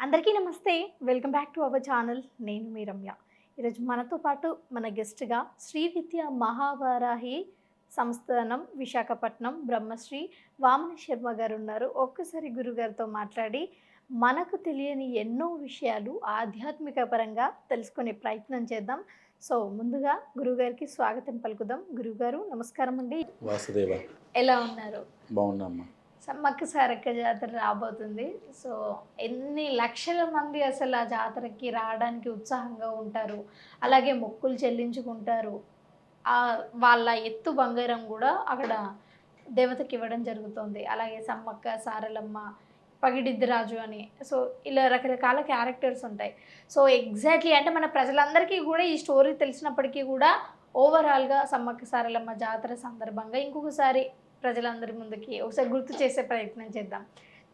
అందరికీ నమస్తే. Welcome back to our channel. నేను మీ రమ్య. ఈరోజు మనతో పాటు మన గెస్ట్గా శ్రీ విద్య మహావారాహి సంస్థానం విశాఖపట్నం బ్రహ్మశ్రీ వామన శర్మ గారు ఉన్నారు. ఒక్కసారి గురుగారితో మాట్లాడి మనకు తెలియని ఎన్నో విషయాలు ఆధ్యాత్మిక పరంగా తెలుసుకునే ప్రయత్నం చేద్దాం. సో ముందుగా గురుగారికి స్వాగతం పలుకుదాం. గురుగారు నమస్కారం అండి. వాసుదేవ. ఎలా ఉన్నారు? బాగున్నామ్మా సమ్మక్క సారక్క జాతర రాబోతుంది. సో ఎన్ని లక్షల మంది అసలు ఆ జాతరకి రావడానికి ఉత్సాహంగా ఉంటారు? అలాగే మొక్కులు చెల్లించుకుంటారు. వాళ్ళ ఎత్తు బంగారం కూడా అక్కడ దేవతకి ఇవ్వడం జరుగుతుంది. అలాగే సమ్మక్క సారలమ్మ పగిడిద్దిరాజు అని. సో ఇలా రకరకాల క్యారెక్టర్స్ ఉంటాయి. సో ఎగ్జాక్ట్లీ అంటే మన ప్రజలందరికీ కూడా ఈ స్టోరీ తెలిసినప్పటికీ కూడా ఓవరాల్గా సమ్మక్క సారలమ్మ జాతర సందర్భంగా ఇంకొకసారి ప్రజలందరి ముందుకి ఒకసారి గుర్తు చేసే ప్రయత్నం చేద్దాం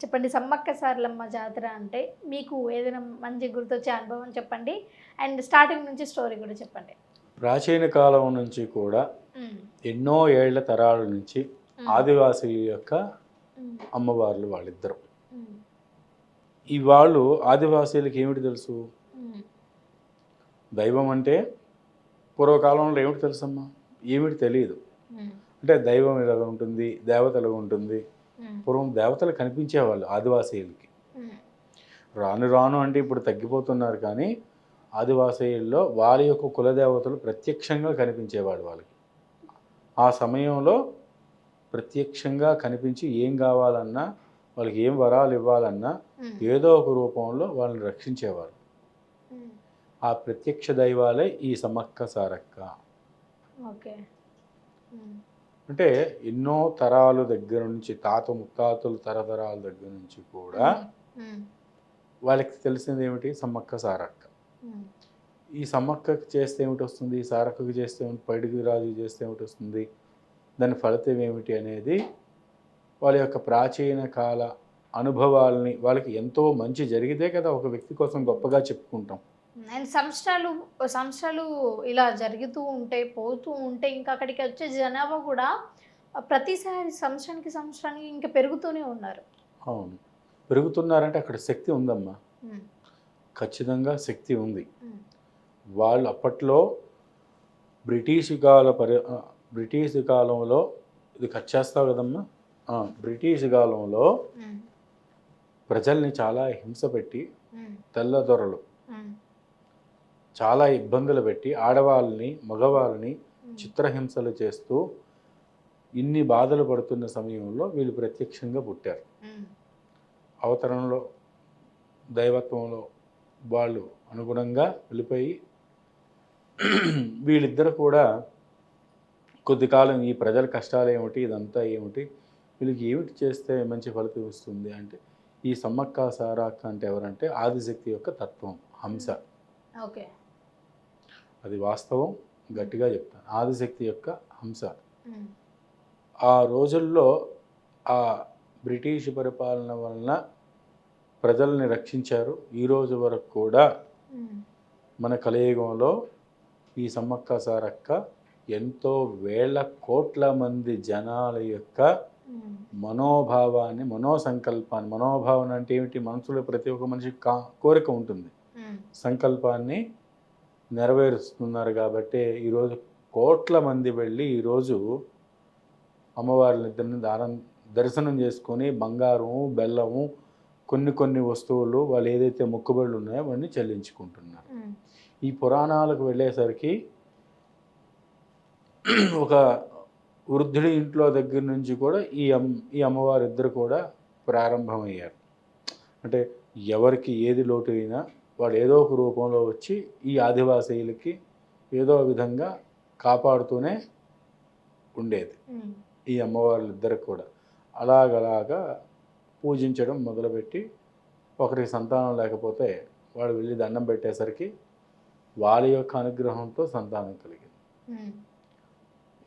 చెప్పండి సమ్మక్క సారలమ్మ జాతర అంటే మీకు ఏదైనా మంచి గుర్తొచ్చే అనుభవం చెప్పండి అండ్ స్టార్టింగ్ నుంచి స్టోరీ కూడా చెప్పండి ప్రాచీన కాలం నుంచి కూడా. ఎన్నో ఏళ్ళ తరాల నుంచి మ్మ్. ఆదివాసీ యొక్క మ్మ్. అమ్మవార్లు వాళ్ళిద్దరు. ఈ వాళ్ళు ఆదివాసీలకు ఏమిటి తెలుసు. దైవం అంటే పూర్వకాలంలో ఏమిటి తెలుసమ్మా ఏమిటి తెలియదు. అంటే దైవం ఇలా ఉంటుంది దేవత ఇలా ఉంటుంది. పూర్వం దేవతలు కనిపించేవాళ్ళు ఆదివాసీలకి మ్మ్. రాను రాను అంటే ఇప్పుడు తగ్గిపోతున్నారు కానీ ఆదివాసీల్లో వారి యొక్క కులదేవతలు ప్రత్యక్షంగా కనిపించేవాడు వాళ్ళకి ఆ సమయంలో ప్రత్యక్షంగా కనిపించి ఏం కావాలన్నా వాళ్ళకి ఏం వరాలు ఇవ్వాలన్నా. ఏదో ఒక రూపంలో వాళ్ళని రక్షించేవారు. ఆ ప్రత్యక్ష దైవాలే ఈ సమ్మక్క సారక్క ఓకే. అంటే ఎన్నో తరాల దగ్గర నుంచి తాత ముత్తాతలు తరతరాల దగ్గర నుంచి కూడా. వాళ్ళకి తెలిసింది ఏమిటి? సమ్మక్క సారక్క. ఈ సమ్మక్కకి చేస్తే ఏమిటి వస్తుంది? ఈ సారక్కకి చేస్తే ఏమిటి? పైడికి రాజు చేస్తే ఏమిటి వస్తుంది? దాని ఫలితం ఏమిటి అనేది వాళ్ళ యొక్క ప్రాచీన కాల అనుభవాలని వాళ్ళకి ఎంతో మంచి జరిగితే కదా ఒక వ్యక్తి కోసం గొప్పగా చెప్పుకుంటాం. అండ్ సంవత్సరాలు సంవత్సరాలు ఇలా జరుగుతూ ఉంటే పోతూ ఉంటే ఇంకా అక్కడికి వచ్చే జనాభా కూడా ప్రతిసారి సంవత్సరానికి సంవత్సరానికి ఇంకా పెరుగుతూనే ఉన్నారు అవును పెరుగుతున్నారంటే అక్కడ శక్తి ఉందమ్మా మ్మ్. ఖచ్చితంగా శక్తి ఉంది. వాళ్ళు అప్పట్లో బ్రిటిష్ కాల పరి బ్రిటిష్ కాలంలో ఇది కట్ చేస్తావు కదమ్మా బ్రిటిష్ కాలంలో. ప్రజల్ని చాలా హింస పెట్టి. తెల్లదొరలు. చాలా ఇబ్బందులు పెట్టి ఆడవాళ్ళని మగవాళ్ళని. చిత్రహింసలు చేస్తూ ఇన్ని బాధలు పడుతున్న సమయంలో వీళ్ళు ప్రత్యక్షంగా పుట్టారు మ్మ్. అవతరణలో దైవత్వంలో వాళ్ళు అనుగుణంగా వెళ్ళిపోయి వీళ్ళిద్దరు కూడా కొద్ది కాలం ఈ ప్రజల కష్టాలు ఏమిటి ఇదంతా ఏమిటి వీళ్ళకి ఏమిటి చేస్తే మంచి ఫలితం వస్తుంది అంటే ఈ సమ్మక్క సారాక్క అంటే ఎవరంటే ఆదిశక్తి యొక్క తత్వం హంస ఓకే అది వాస్తవం గట్టిగా చెప్తాను ఆదిశక్తి యొక్క హంస. ఆ రోజుల్లో ఆ బ్రిటిష్ పరిపాలన వలన ప్రజల్ని రక్షించారు ఈ రోజు వరకు కూడా. మన కలియుగంలో ఈ సమ్మక్క సారక్క ఎంతో వేల కోట్ల మంది జనాల యొక్క. మనోభావాన్ని మనోసంకల్పాన్ని మనోభావన అంటే ఏమిటి మనసులో ప్రతి ఒక్క మనిషికి కా కోరిక ఉంటుంది. సంకల్పాన్ని నెరవేరుస్తున్నారు కాబట్టి ఈరోజు కోట్ల మంది వెళ్ళి ఈరోజు అమ్మవారిని ఇద్దరిని దానం దర్శనం చేసుకొని బంగారము బెల్లము కొన్ని కొన్ని వస్తువులు వాళ్ళు ఏదైతే మొక్కుబడులు ఉన్నాయో అవన్నీ చెల్లించుకుంటున్నారు. ఈ పురాణాలకు వెళ్ళేసరికి ఒక వృద్ధుడి ఇంట్లో దగ్గర నుంచి కూడా ఈ అమ్ ఈ అమ్మవారు ఇద్దరు కూడా ప్రారంభమయ్యారు అంటే ఎవరికి ఏది లోటు అయినా వాడు ఏదో ఒక రూపంలో వచ్చి ఈ ఆదివాసీలకి ఏదో విధంగా కాపాడుతూనే ఉండేది. ఈ అమ్మవార్లు ఇద్దరు కూడా అలాగలాగా పూజించడం మొదలుపెట్టి ఒకరికి సంతానం లేకపోతే వాడు వెళ్ళి దండం పెట్టేసరికి వాళ్ళ యొక్క అనుగ్రహంతో సంతానం కలిగింది.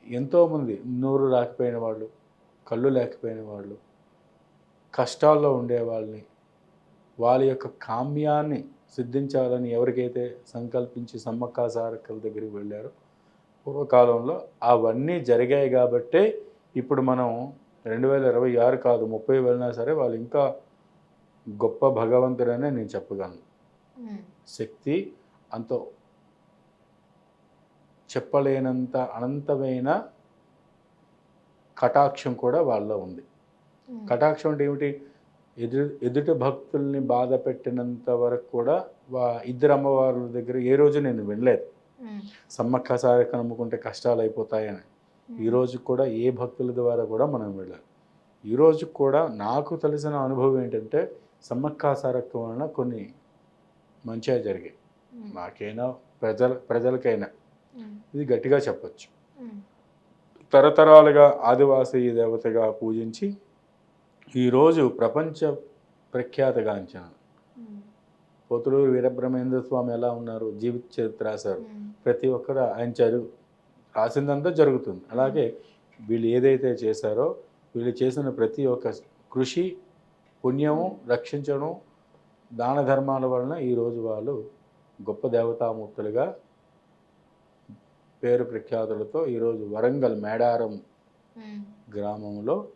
ఎంతోమంది నోరు రాకపోయిన వాళ్ళు కళ్ళు లేకపోయిన వాళ్ళు కష్టాల్లో ఉండే వాళ్ళని వాళ్ళ యొక్క కామ్యాన్ని సిద్ధించాలని ఎవరికైతే సంకల్పించి సమ్మక్క సారక్కల దగ్గరికి వెళ్ళారో పూర్వకాలంలో అవన్నీ జరిగాయి కాబట్టే ఇప్పుడు మనం రెండు వేల ఇరవై ఆరు కాదు ముప్పై వెళ్ళినా సరే వాళ్ళు ఇంకా గొప్ప భగవంతుడనే నేను చెప్పగలను. శక్తి అంత చెప్పలేనంత అనంతమైన కటాక్షం కూడా వాళ్ళలో ఉంది. కటాక్షం అంటే ఏమిటి? ఎదు ఎదుటి భక్తుల్ని బాధ పెట్టినంత వరకు కూడా వా ఇద్దరు అమ్మవార్ల దగ్గర ఏ రోజు నేను వినలేదు. సమ్మక్క సారక్క నమ్ముకుంటే కష్టాలు అయిపోతాయని ఉమ్, ఈ రోజు కూడా ఏ భక్తుల ద్వారా కూడా మనం వెళ్ళాలి. ఈ రోజు కూడా నాకు తెలిసిన అనుభవం ఏంటంటే సమ్మక్క సారక్క వలన కొన్ని మంచిగా జరిగాయి. నాకైనా ప్రజల ప్రజలకైనా. ఇది గట్టిగా చెప్పొచ్చు. తరతరాలుగా ఆదివాసీ దేవతగా పూజించి ఈరోజు ప్రపంచ ప్రఖ్యాతగాంచిన పోతులూరు వీరబ్రహ్మేంద్ర స్వామి ఎలా ఉన్నారు? జీవిత చరిత్ర రాశారు. ప్రతి ఒక్కరు ఆయన చదువు రాసిందంతా జరుగుతుంది. అలాగే వీళ్ళు ఏదైతే చేశారో వీళ్ళు చేసిన ప్రతి ఒక్క కృషి పుణ్యము రక్షించడం దాన ధర్మాల వలన ఈరోజు వాళ్ళు గొప్ప దేవతామూర్తులుగా పేరు ప్రఖ్యాతులతో ఈరోజు వరంగల్ మేడారం. గ్రామంలో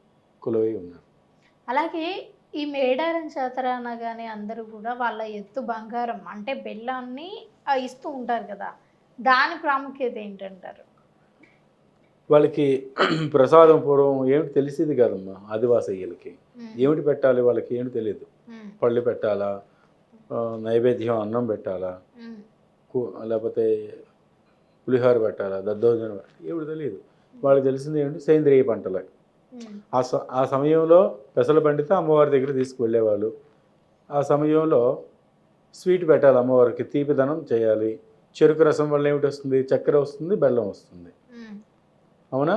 కొలువై ఉన్నారు. అలాగే ఈ మేడారం జాతర అనగానే అందరూ కూడా వాళ్ళ ఎత్తు బంగారం అంటే బెల్లాన్ని ఇస్తూ ఉంటారు కదా. దాని ప్రాముఖ్యత ఏంటంటారు? వాళ్ళకి ప్రసాదం పూర్వం ఏమిటి తెలిసేది కాదమ్మా ఆదివాసీయులకి. ఉమ్, ఏమిటి పెట్టాలి వాళ్ళకి ఏమిటి తెలియదు. పళ్ళు పెట్టాలా? నైవేద్యం అన్నం పెట్టాలా? లేకపోతే పులిహోర పెట్టాలా? దద్దోజనం పెట్టాలా? ఏమిటి తెలియదు. వాళ్ళకి తెలిసింది ఏంటి సేంద్రియ పంటలే. ఉమ్, ఆ ఆ సమయంలో పెసలు పండితే అమ్మవారి దగ్గర తీసుకువెళ్ళేవాళ్ళు. ఆ సమయంలో స్వీట్ పెట్టాలి అమ్మవారికి తీపిదనం చేయాలి. చెరుకు రసం వల్ల ఏమిటి వస్తుంది? చక్కెర వస్తుంది బెల్లం వస్తుంది. అవునా?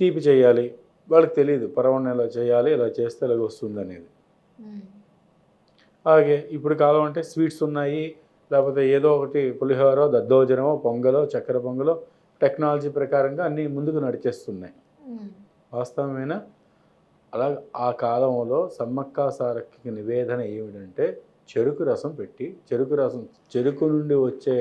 తీపి చేయాలి. వాళ్ళకి తెలియదు పరవణ ఇలా చేయాలి ఇలా చేస్తే ఇలా వస్తుంది అనేది. అలాగే ఇప్పుడు కాలం అంటే స్వీట్స్ ఉన్నాయి లేకపోతే ఏదో ఒకటి పులిహోర దద్దోజనమో పొంగలో చక్కెర పొంగలో టెక్నాలజీ ప్రకారంగా అన్నీ ముందుకు నడిచేస్తున్నాయి. వాస్తవమైన? అలా ఆ కాలంలో సమ్మక్క సారక్కకి నివేదన ఏమిటంటే చెరుకు రసం పెట్టి చెరుకు రసం చెరుకు నుండి వచ్చే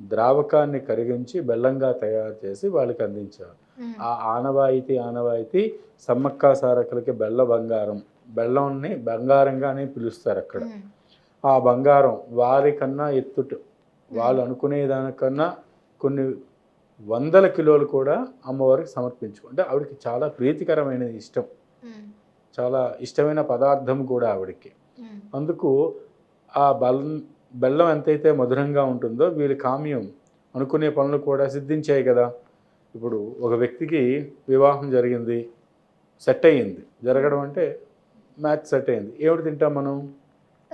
ద్రావకాన్ని కరిగించి బెల్లంగా తయారు చేసి వాళ్ళకి అందించారు. ఆ ఆనవాయితీ ఆనవాయితీ సమ్మక్క సారక్కలకి బెల్ల బంగారం బెల్లంని బంగారంగానే పిలుస్తారు అక్కడ. ఆ బంగారం వారికన్నా ఎత్తుట వాళ్ళు అనుకునే దానికన్నా కొన్ని వందల కిలోలు కూడా అమ్మవారికి సమర్పించుకుంటే ఆవిడకి చాలా ప్రీతికరమైనది ఇష్టం. చాలా ఇష్టమైన పదార్థం కూడా ఆవిడకి. అందుకు ఆ బెల్లం బెల్లం ఎంతైతే మధురంగా ఉంటుందో వీరి కామ్యం అనుకునే పనులు కూడా సిద్ధించాయి కదా. ఇప్పుడు ఒక వ్యక్తికి వివాహం జరిగింది సెట్ అయ్యింది. జరగడం అంటే మ్యాచ్ సెట్ అయింది ఏమిటి తింటాం మనం?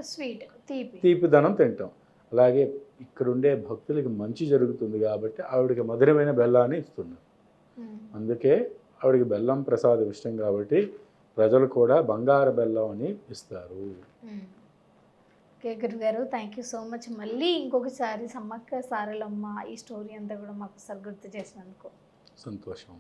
స్వీట్ తీపి. తీపిదనం తింటాం. అలాగే ఇక్కడ ఉండే భక్తులకి మంచి జరుగుతుంది కాబట్టి ఆవిడకి మధురమైన బెల్లాన్ని ఇస్తున్నారు. అందుకే ఆవిడకి బెల్లం ప్రసాదం ఇష్టం కాబట్టి ప్రజలు కూడా బంగారు బెల్లం అని ఇస్తారు. ఓకే గురుగారు థ్యాంక్ యూ సో మచ్ మళ్ళీ ఇంకొకసారి సమ్మక్క సారలమ్మ ఈ స్టోరీ అంతా కూడా మాకు ఒకసారి గుర్తు చేసినందుకు. సంతోషం.